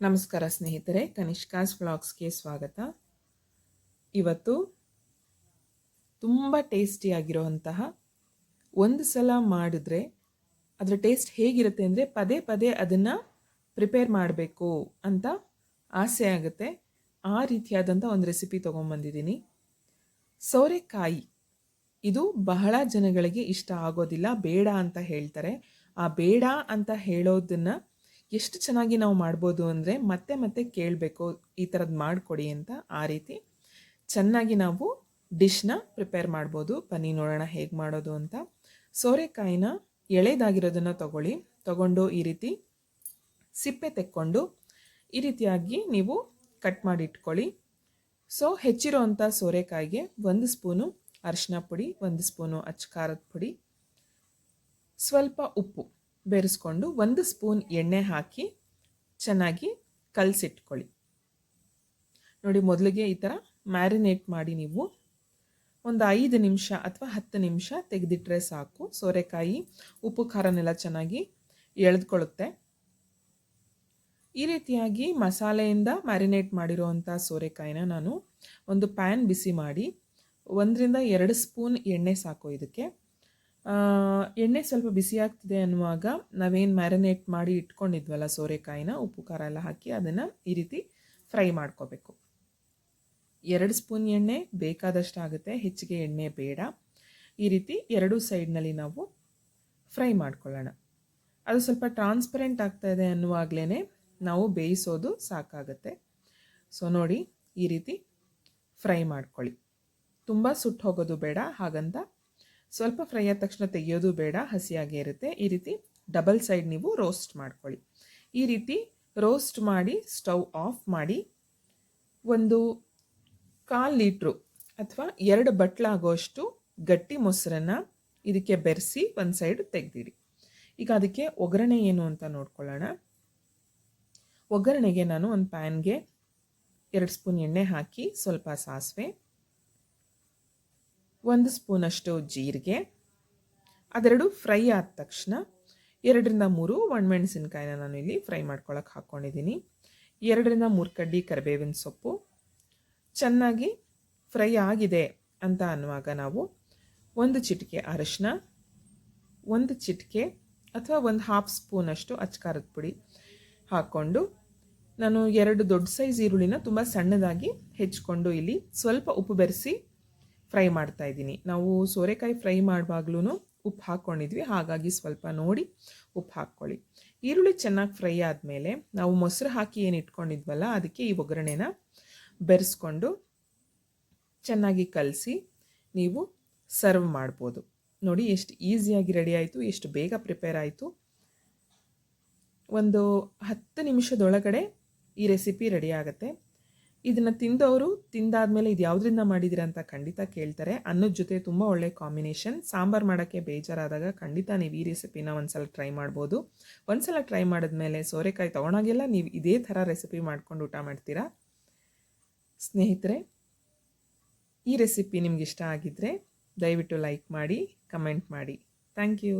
ನಮಸ್ಕಾರ ಸ್ನೇಹಿತರೆ, ಕನಿಷ್ಕಾಸ್ ವ್ಲಾಗ್ಸ್ಗೆ ಸ್ವಾಗತ. ಇವತ್ತು ತುಂಬ ಟೇಸ್ಟಿಯಾಗಿರುವಂತಹ ಒಂದು ಸಲ ಮಾಡಿದ್ರೆ ಅದರ ಟೇಸ್ಟ್ ಹೇಗಿರುತ್ತೆ ಅಂದರೆ ಪದೇ ಪದೇ ಅದನ್ನು ಪ್ರಿಪೇರ್ ಮಾಡಬೇಕು ಅಂತ ಆಸೆ ಆಗುತ್ತೆ. ಆ ರೀತಿಯಾದಂಥ ಒಂದು ರೆಸಿಪಿ ತೊಗೊಂಬಂದಿದ್ದೀನಿ ಸೋರೆಕಾಯಿ, ಇದು ಬಹಳ ಜನಗಳಿಗೆ ಇಷ್ಟ ಆಗೋದಿಲ್ಲ, ಬೇಡ ಅಂತ ಹೇಳ್ತಾರೆ. ಆ ಬೇಡ ಅಂತ ಹೇಳೋದನ್ನು ಎಷ್ಟು ಚೆನ್ನಾಗಿ ನಾವು ಮಾಡ್ಬೋದು ಅಂದರೆ ಮತ್ತೆ ಮತ್ತೆ ಕೇಳಬೇಕು, ಈ ಥರದ್ದು ಮಾಡಿಕೊಡಿ ಅಂತ ಆ ರೀತಿ ಚೆನ್ನಾಗಿ ನಾವು ಡಿಶ್ನ ಪ್ರಿಪೇರ್ ಮಾಡ್ಬೋದು ಬನ್ನಿ ನೋಡೋಣ ಹೇಗೆ ಮಾಡೋದು ಅಂತ. ಸೋರೆಕಾಯಿನ ಎಳೆದಾಗಿರೋದನ್ನು ತಗೊಳ್ಳಿ, ತಗೊಂಡು ಈ ರೀತಿ ಸಿಪ್ಪೆ ತೆಕ್ಕೊಂಡು ಈ ರೀತಿಯಾಗಿ ನೀವು ಕಟ್ ಮಾಡಿ ಇಟ್ಕೊಳ್ಳಿ. ಸೊ ಹೆಚ್ಚಿರೋ ಅಂಥ ಸೋರೆಕಾಯಿಗೆ ಒಂದು ಸ್ಪೂನು ಅರಿಶಿನ ಪುಡಿ, ಒಂದು ಸ್ಪೂನು ಅಚ್ಕಾರದ ಪುಡಿ, ಸ್ವಲ್ಪ ಉಪ್ಪು. ಬೆರೆಸ್ಕೊಂಡು ಒಂದು ಸ್ಪೂನ್ ಎಣ್ಣೆ ಹಾಕಿ ಚೆನ್ನಾಗಿ ಕಲಸಿಟ್ಕೊಳ್ಳಿ. ನೋಡಿ, ಮೊದಲಿಗೆ ಈ ಥರ ಮ್ಯಾರಿನೇಟ್ ಮಾಡಿ ನೀವು ಒಂದು ಐದು ನಿಮಿಷ ಅಥವಾ ಹತ್ತು ನಿಮಿಷ ತೆಗೆದಿಟ್ಟರೆ ಸಾಕು. ಸೋರೆಕಾಯಿ, ಉಪ್ಪು, ಖಾರನೆಲ್ಲ ಚೆನ್ನಾಗಿ ಎಳೆದುಕೊಳ್ಳುತ್ತೆ. ಈ ರೀತಿಯಾಗಿ ಮಸಾಲೆಯಿಂದ ಮ್ಯಾರಿನೇಟ್ ಮಾಡಿರುವಂಥ ಸೋರೆಕಾಯಿನ ನಾನು ಒಂದು ಪ್ಯಾನ್ ಬಿಸಿ ಮಾಡಿ ಒಂದರಿಂದ ಎರಡು ಸ್ಪೂನ್ ಎಣ್ಣೆ ಸಾಕು ಇದಕ್ಕೆ. ಎಣ್ಣೆ ಸ್ವಲ್ಪ ಬಿಸಿಯಾಗ್ತಿದೆ ಅನ್ನುವಾಗ ನಾವೇನು ಮ್ಯಾರಿನೇಟ್ ಮಾಡಿ ಇಟ್ಕೊಂಡಿದ್ವಲ್ಲ ಸೋರೆಕಾಯಿನ, ಉಪ್ಪು, ಖಾರ ಎಲ್ಲ ಹಾಕಿ ಅದನ್ನು ಈ ರೀತಿ ಫ್ರೈ ಮಾಡ್ಕೋಬೇಕು. ಎರಡು ಸ್ಪೂನ್ ಎಣ್ಣೆ ಬೇಕಾದಷ್ಟು ಆಗುತ್ತೆ, ಹೆಚ್ಚಿಗೆ ಎಣ್ಣೆ ಬೇಡ. ಈ ರೀತಿ ಎರಡೂ ಸೈಡ್ನಲ್ಲಿ ನಾವು ಫ್ರೈ ಮಾಡ್ಕೊಳ್ಳೋಣ. ಅದು ಸ್ವಲ್ಪ ಟ್ರಾನ್ಸ್ಪರೆಂಟ್ ಆಗ್ತಾ ಇದೆ ಅನ್ನುವಾಗಲೇ ನಾವು ಬೇಯಿಸೋದು ಸಾಕಾಗುತ್ತೆ. ಸೊ ನೋಡಿ ಈ ರೀತಿ ಫ್ರೈ ಮಾಡ್ಕೊಳ್ಳಿ. ತುಂಬ ಸುಟ್ಟು ಹೋಗೋದು ಬೇಡ, ಹಾಗಂತ ಸ್ವಲ್ಪ ಫ್ರೈ ಆದ ತಕ್ಷಣ ತೆಗೆಯೋದು ಬೇಡ, ಹಸಿಯಾಗೇ ಇರುತ್ತೆ. ಈ ರೀತಿ ಡಬಲ್ ಸೈಡ್ ನೀವು ರೋಸ್ಟ್ ಮಾಡ್ಕೊಳ್ಳಿ. ಈ ರೀತಿ ರೋಸ್ಟ್ ಮಾಡಿ, ಸ್ಟವ್ ಆಫ್ ಮಾಡಿ ಒಂದು ಕಾಲು ಲೀಟ್ರು ಅಥವಾ ಎರಡು ಬಟ್ಲಾಗೋಷ್ಟು ಗಟ್ಟಿ ಮೊಸರನ್ನು ಇದಕ್ಕೆ ಬೆರೆಸಿ ಒಂದು ಸೈಡ್ ತೆಗೆದಿಡಿ ಈಗ ಅದಕ್ಕೆ ಒಗ್ಗರಣೆ ಏನು ಅಂತ ನೋಡ್ಕೊಳ್ಳೋಣ. ಒಗ್ಗರಣೆಗೆ ನಾನು ಒಂದು ಪ್ಯಾನ್ಗೆ ಎರಡು ಸ್ಪೂನ್ ಎಣ್ಣೆ ಹಾಕಿ ಸ್ವಲ್ಪ ಸಾಸಿವೆ ಒಂದು ಸ್ಪೂನಷ್ಟು ಜೀರಿಗೆ, ಅದೆರಡು ಫ್ರೈ ಆದ ತಕ್ಷಣ ಎರಡರಿಂದ ಮೂರು ಒಣಮೆಣಸಿನ್ಕಾಯಿನ ನಾನು ಇಲ್ಲಿ ಫ್ರೈ ಮಾಡ್ಕೊಳಕ್ಕೆ ಹಾಕ್ಕೊಂಡಿದ್ದೀನಿ ಎರಡರಿಂದ ಮೂರು ಕಡ್ಡಿ ಕರಿಬೇವಿನ ಸೊಪ್ಪು. ಚೆನ್ನಾಗಿ ಫ್ರೈ ಆಗಿದೆ ಅಂತ ಅನ್ನುವಾಗ ನಾವು ಒಂದು ಚಿಟಿಕೆ ಅರಶಿನ, ಒಂದು ಚಿಟಿಕೆ ಅಥವಾ ಒಂದು ಹಾಫ್ ಸ್ಪೂನಷ್ಟು ಅಚ್ಕಾರದ ಪುಡಿ ಹಾಕ್ಕೊಂಡು ನಾನು ಎರಡು ದೊಡ್ಡ ಸೈಜ್ ಈರುಳ್ಳಿನ ತುಂಬ ಸಣ್ಣದಾಗಿ ಹೆಚ್ಕೊಂಡು ಇಲ್ಲಿ ಸ್ವಲ್ಪ ಉಪ್ಪು ಬೆರೆಸಿ ಫ್ರೈ ಮಾಡ್ತಾ ಇದ್ದೀನಿ. ನಾವು ಸೋರೆಕಾಯಿ ಫ್ರೈ ಮಾಡುವಾಗ್ಲೂ ಉಪ್ಪು ಹಾಕ್ಕೊಂಡಿದ್ವಿ. ಹಾಗಾಗಿ ಸ್ವಲ್ಪ ನೋಡಿ ಉಪ್ಪು ಹಾಕ್ಕೊಳ್ಳಿ. ಈರುಳ್ಳಿ ಚೆನ್ನಾಗಿ ಫ್ರೈ ಆದಮೇಲೆ ನಾವು ಮೊಸರು ಹಾಕಿ ಏನು ಇಟ್ಕೊಂಡಿದ್ವಲ್ಲ, ಅದಕ್ಕೆ ಈ ಒಗ್ಗರಣೆನ ಬೆರೆಸ್ಕೊಂಡು ಚೆನ್ನಾಗಿ ಕಲಸಿ ನೀವು ಸರ್ವ್ ಮಾಡ್ಬೋದು. ನೋಡಿ ಎಷ್ಟು ಈಸಿಯಾಗಿ ರೆಡಿ ಆಯಿತು, ಎಷ್ಟು ಬೇಗ ಪ್ರಿಪೇರ್ ಆಯಿತು. ಒಂದು ಹತ್ತು ನಿಮಿಷದೊಳಗಡೆ ಈ ರೆಸಿಪಿ ರೆಡಿ ಆಗುತ್ತೆ. ಇದನ್ನು ತಿಂದವರು ತಿಂದಾದ್ಮೇಲೆ ಇದು ಯಾವುದರಿಂದ ಮಾಡಿದ್ದೀರಾ ಅಂತ ಖಂಡಿತ ಕೇಳ್ತಾರೆ. ಅನ್ನದ ಜೊತೆ ತುಂಬ ಒಳ್ಳೆ ಕಾಂಬಿನೇಷನ್ ಸಾಂಬಾರು ಮಾಡೋಕ್ಕೆ ಬೇಜಾರಾದಾಗ ಖಂಡಿತ ನೀವು ಈ ರೆಸಿಪಿನ ಒಂದ್ಸಲ ಟ್ರೈ ಮಾಡ್ಬೋದು. ಒಂದ್ಸಲ ಟ್ರೈ ಮಾಡಿದ್ಮೇಲೆ ಸೋರೆಕಾಯಿ ತೊಗೊಂಡಾಗೆಲ್ಲ, ನೀವು ಇದೇ ಥರ ರೆಸಿಪಿ ಮಾಡ್ಕೊಂಡು ಊಟ ಮಾಡ್ತೀರಾ? ಸ್ನೇಹಿತರೆ, ಈ ರೆಸಿಪಿ ನಿಮ್ಗೆ ಇಷ್ಟ ಆಗಿದ್ದರೆ ದಯವಿಟ್ಟು ಲೈಕ್ ಮಾಡಿ ಕಮೆಂಟ್ ಮಾಡಿ. Thank you